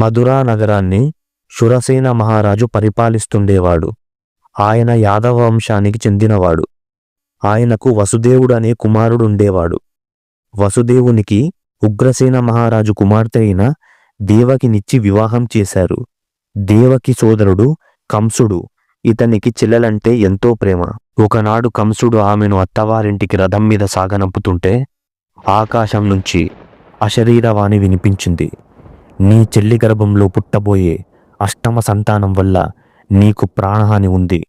మధురా నగరాన్ని శురసేన మహారాజు పరిపాలిస్తుండేవాడు. ఆయన యాదవ వంశానికి చెందినవాడు. ఆయనకు వసుదేవుడు అనే కుమారుడు ఉండేవాడు వసుదేవునికి ఉగ్రసేన మహారాజు కుమార్తె అయిన దేవకినిచ్చి వివాహం చేశారు. దేవకి సోదరుడు కంసుడు. ఇతనికి చెల్లెలంటే ఎంతో ప్రేమ. ఒకనాడు కంసుడు ఆమెను అత్తవారింటికి రథం మీద సాగనంపుతుంటే ఆకాశం నుంచి అశరీరవాణి వినిపించింది. నీ చెల్లి గర్భంలో పుట్టబోయే అష్టమ సంతానం వల్ల నీకు ప్రాణహాని ఉంది.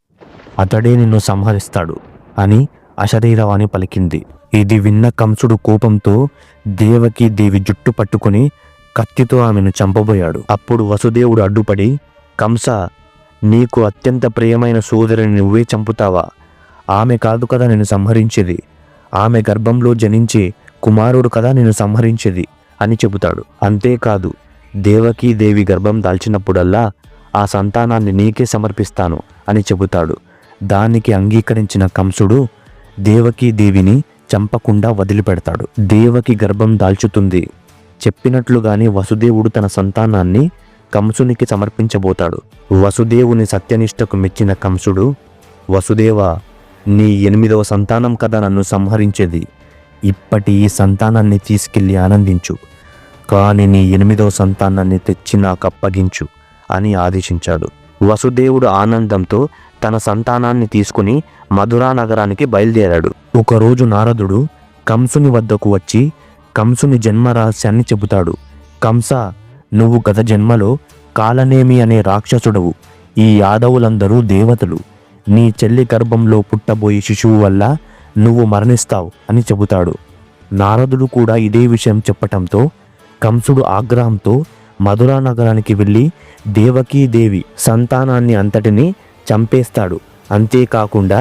అతడే నిన్ను సంహరిస్తాడు అని అశరీరవాణి పలికింది. ఇది విన్న కంసుడు కోపంతో దేవకి దేవి జుట్టు పట్టుకుని కత్తితో ఆమెను చంపబోయాడు. అప్పుడు వసుదేవుడు అడ్డుపడి కంస నీకు అత్యంత ప్రియమైన సోదరిని నువ్వే చంపుతావా? ఆమె కాదు కదా నేను సంహరించేది. ఆమె గర్భంలో జనించే కుమారుడు కదా నేను సంహరించేది అని చెబుతాడు. అంతేకాదు దేవకీ దేవి గర్భం దాల్చినప్పుడల్లా ఆ సంతానాన్ని నీకే సమర్పిస్తాను అని చెబుతాడు. దానికి అంగీకరించిన కంసుడు దేవకీ దేవిని చంపకుండా వదిలిపెడతాడు. దేవకి గర్భం దాల్చుతుంది. చెప్పినట్లుగానే వసుదేవుడు తన సంతానాన్ని కంసునికి సమర్పించబోతాడు. వసుదేవుని సత్యనిష్టకు మెచ్చిన కంసుడు వసుదేవ నీ ఎనిమిదవ సంతానం కదా నన్ను సంహరించేది. ఇప్పటి ఈ సంతానాన్ని తీసుకెళ్ళి ఆనందించు. కాని నీ ఎనిమిదవ సంతానాన్ని తెచ్చి నాకు అప్పగించు అని ఆదేశించాడు. వసుదేవుడు ఆనందంతో తన సంతానాన్ని తీసుకుని మధురా నగరానికి బయలుదేరాడు. ఒకరోజు నారదుడు కంసుని వద్దకు వచ్చి కంసుని జన్మ రహస్యాన్ని చెబుతాడు. కంస నువ్వు గత జన్మలో కాలనేమి అనే రాక్షసుడవు. ఈ యాదవులందరూ దేవతలు. నీ చెల్లి గర్భంలో పుట్టబోయే శిశువు వల్ల నువ్వు మరణిస్తావు అని చెబుతాడు. నారదుడు కూడా ఇదే విషయం చెప్పటంతో కంసుడు ఆగ్రహంతో మధురా నగరానికి వెళ్ళి దేవకీ దేవి సంతానాన్ని అంతటిని చంపేస్తాడు. అంతేకాకుండా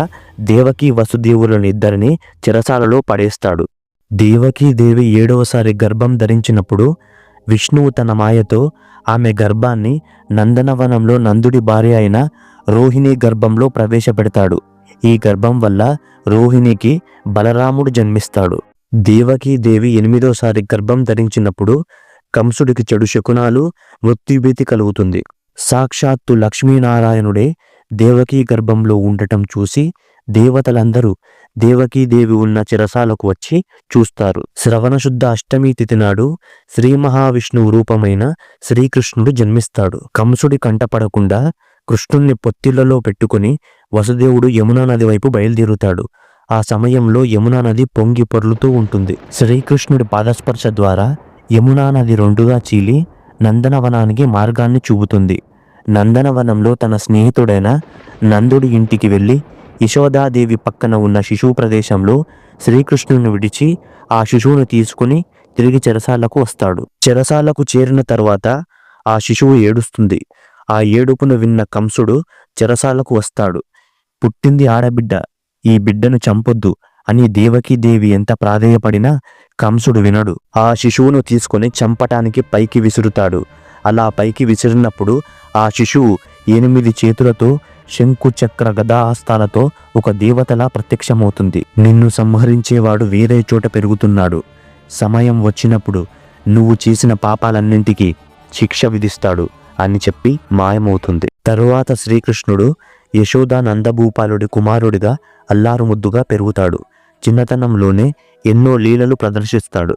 దేవకీ వసుదేవులను ఇద్దరిని చిరసాలలో పడేస్తాడు. దేవకీ దేవి ఏడవసారి గర్భం ధరించినప్పుడు విష్ణువు తన మాయతో ఆమె గర్భాన్ని నందనవనంలో నందుడి భార్య అయిన రోహిణి గర్భంలో ప్రవేశపెడతాడు. ఈ గర్భం వల్ల రోహిణికి బలరాముడు జన్మిస్తాడు. దేవకీ దేవి ఎనిమిదోసారి గర్భం ధరించినప్పుడు కంసుడికి చెడు శకునాలు మృత్యుభీతి కలుగుతుంది. సాక్షాత్తు లక్ష్మీనారాయణుడే దేవకీ గర్భంలో ఉండటం చూసి దేవతలందరూ దేవకీదేవి ఉన్న చిరసాలకు వచ్చి చూస్తారు. శ్రవణశుద్ధ అష్టమి తిథి నాడు శ్రీ మహావిష్ణువు రూపమైన శ్రీకృష్ణుడు జన్మిస్తాడు. కంసుడి కంటపడకుండా కృష్ణుణ్ణి పొత్తిళ్ళలో పెట్టుకుని వసుదేవుడు యమునా నది వైపు బయలుదేరుతాడు. ఆ సమయంలో యమునా నది పొంగి పొర్లుతూ ఉంటుంది. శ్రీకృష్ణుడి పాదస్పర్శ ద్వారా యమునా నది రెండుగా చీలి నందనవనానికి మార్గాన్ని చూపుతుంది. నందనవనంలో తన స్నేహితుడైన నందుడి ఇంటికి వెళ్ళి యశోదాదేవి పక్కన ఉన్న శిశువు ప్రదేశంలో శ్రీకృష్ణుని విడిచి ఆ శిశువును తీసుకుని తిరిగి చెరసాలకు వస్తాడు. చెరసాలకు చేరిన తర్వాత ఆ శిశువు ఏడుస్తుంది. ఆ ఏడుపును విన్న కంసుడు చెరసాలకు వస్తాడు. పుట్టింది ఆడబిడ్డ. ఈ బిడ్డను చంపొద్దు అని దేవకీ దేవి ఎంత ప్రాధేయపడినా కంసుడు వినడు. ఆ శిశువును తీసుకొని చంపటానికి పైకి విసురుతాడు. అలా పైకి విసిరినప్పుడు ఆ శిశువు ఎనిమిది చేతులతో శంకు చక్ర గదాహస్తాలతో ఒక దేవతలా ప్రత్యక్షమవుతుంది. నిన్ను సంహరించేవాడు వేరే చోట పెరుగుతున్నాడు. సమయం వచ్చినప్పుడు నువ్వు చేసిన పాపాలన్నింటికీ శిక్ష విధిస్తాడు అని చెప్పి మాయమవుతుంది. తరువాత శ్రీకృష్ణుడు యశోదా నందభూపాలుడి కుమారుడిగా అల్లారుముద్దుగా పెరుగుతాడు. చిన్నతనంలోనే ఎన్నో లీలలు ప్రదర్శిస్తాడు.